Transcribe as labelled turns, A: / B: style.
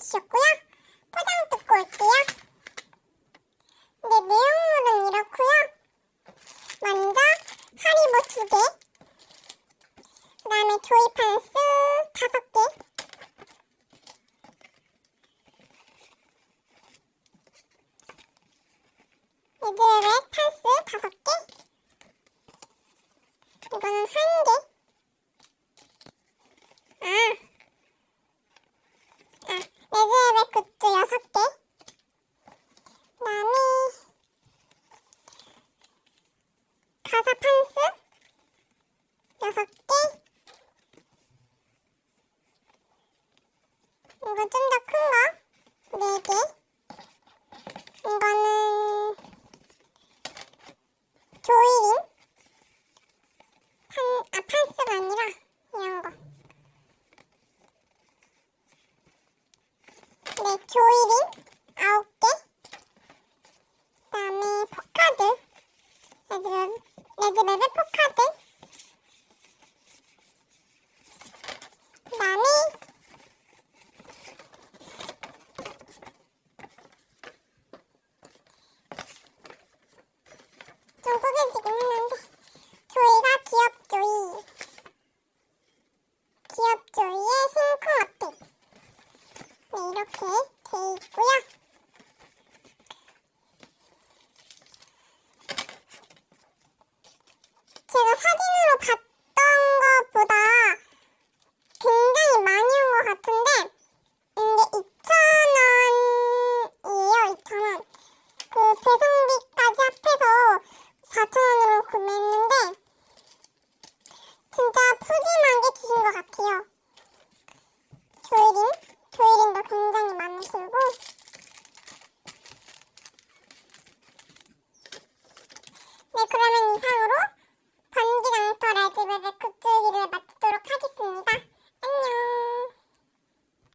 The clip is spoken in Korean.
A: 대답해주셨고요. 포장 뜯고 올게요. 네, 내용물은 이렇고요. 먼저 하리보 두 개, 그 다음에 조이판 스 다섯 개, 레드벨벳 판스 다섯 개, 이거는 한 개. 아, 아, 레드벨벳 굿즈 여섯 개. 그다음에 가사 판스 여섯 개. 이거 좀 더 큰 거, 네 개. 이거는 조이린 판, 아 판스가 아니라 이런 거. 네, 조이린 아홉 개. 그다음에 포카드. 레드벨 레드벨벳 포카드. 그다음에 좀 구겨 지긴 했는데 조이가 귀엽조이. 귀엽조이의 싱크 어택. 네 이렇게 돼 있고요 네, 그러면 이상으로 번지강토 라이브를 굿즈기를 마치